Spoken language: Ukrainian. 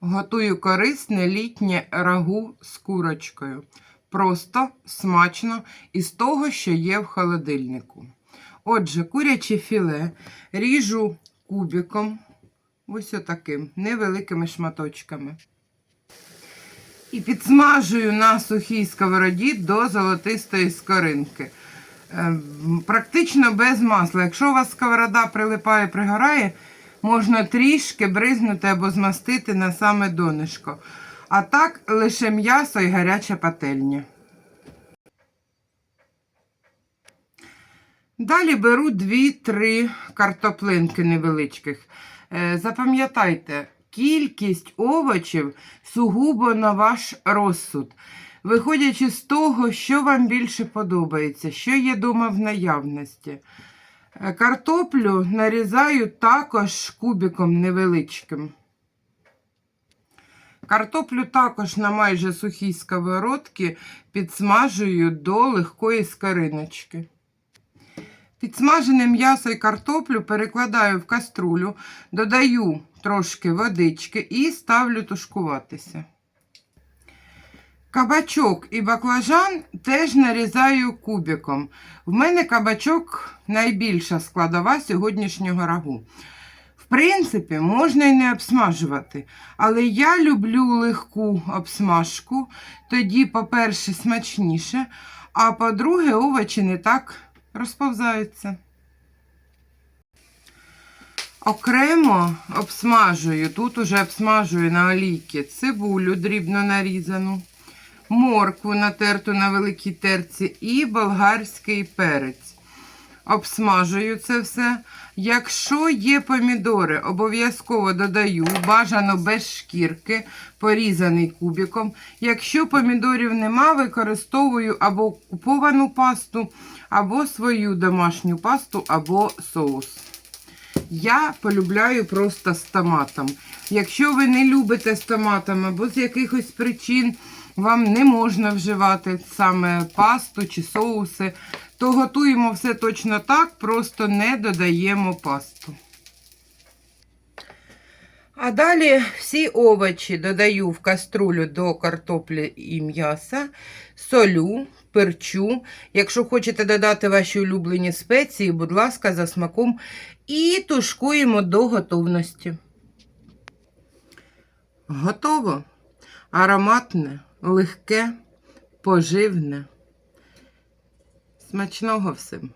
Готую корисне літнє рагу з курочкою. Просто, смачно і з того, що є в холодильнику. Отже, куряче філе ріжу кубиком, ось отаким, невеликими шматочками. І підсмажую на сухій сковороді до золотистої скоринки. Е, Практично без масла. Якщо у вас сковорода прилипає, пригорає, можна трішки бризнути або змастити на саме донишко. А так лише м'ясо і гаряча пательня. Далі беру 2-3 картоплинки невеличких. Е, Запам'ятайте, кількість овочів сугубо на ваш розсуд. Виходячи з того, що вам більше подобається, що є дома в наявності. Картоплю нарізаю також кубиком невеличким. Картоплю також на майже сухій сковородці підсмажую до легкої скориночки. Підсмажене м'ясо і картоплю перекладаю в каструлю, додаю трошки водички і ставлю тушкуватися. Кабачок і баклажан теж нарізаю кубиком. В мене кабачок найбільша складова сьогоднішнього рагу. В принципі, можна і не обсмажувати, але я люблю легку обсмажку, тоді, по-перше, смачніше, а по-друге, овочі не так розповзаються. Окремо обсмажую, тут уже обсмажую на олійки цибулю дрібно нарізану, моркву натерту на великій терці і болгарський перець. Обсмажую це все. Якщо є помідори, обов'язково додаю, бажано без шкірки, порізаний кубиком. Якщо помідорів нема, використовую або куповану пасту, або свою домашню пасту, або соус. Я полюбляю просто з томатом. Якщо ви не любите з томатом або з якихось причин вам не можна вживати саме пасту чи соуси, то готуємо все точно так, просто не додаємо пасту. А далі всі овочі додаю в каструлю до картоплі і м'яса, солю, перчу. Якщо хочете додати ваші улюблені спеції, будь ласка, за смаком. І тушкуємо до готовності. Готово. Ароматне, легке, поживне. Смачного всім!